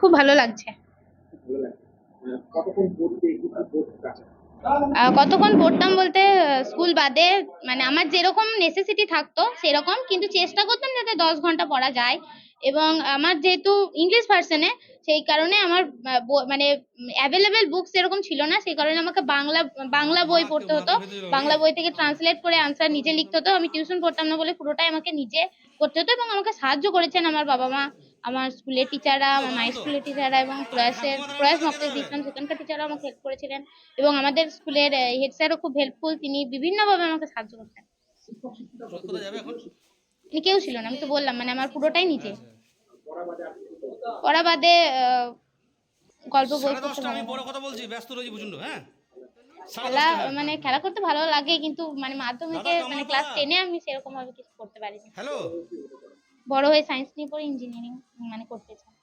খুব ভালো লাগছে। কতক্ষণ পড়তাম বলতে স্কুল বাদে মানে আমার যেরকম নেসেসিটি থাকতো সেরকম কিন্তু চেষ্টা করতাম যাতে দশ ঘণ্টা পড়া যায়। এবং আমার যেহেতু ইংলিশ ভার্সনে সেই কারণে আমার মানে অ্যাভেলেবেল বুকস এরকম ছিল না সেই কারণে আমাকে বাংলা বাংলা বই পড়তে হতো। বাংলা বই থেকে ট্রান্সলেট করে আনসার নিজে লিখতে হতো। আমি টিউশন পড়তাম না বলে পুরোটাই আমাকে নিজে করতে হতো এবং আমাকে সাহায্য করেছেন আমার বাবা মা আমার স্কুলের টিচাররা আমার মায়ের স্কুলের টিচাররা এবং প্রয়াসের প্রয়াস মক্তেশ দিয়েছিলাম সেখানকার টিচাররা আমাকে হেল্প করেছিলেন এবং আমাদের স্কুলের হেড স্যারও খুব হেল্পফুল তিনি বিভিন্নভাবে আমাকে সাহায্য করতেন। মানে কেউ ছিল না আমি তো বললাম মানে আমার পুরোটাই নিজে। পড়া বাদে গল্প বই আমি বড় কথা বলছি ব্যস্ত রয়েছি প্রচণ্ড হ্যাঁ? খেলা হ্যাঁ। মানে খেলা করতে ভালো লাগে কিন্তু মানে মাধ্যমিকে মানে ক্লাস টেনে আমি সেরকম ভাবে কিছু করতে পারিনি। হ্যালো বড় হয়ে সায়েন্স নিয়ে পড়ে ইঞ্জিনিয়ারিং মানে করতে চায়।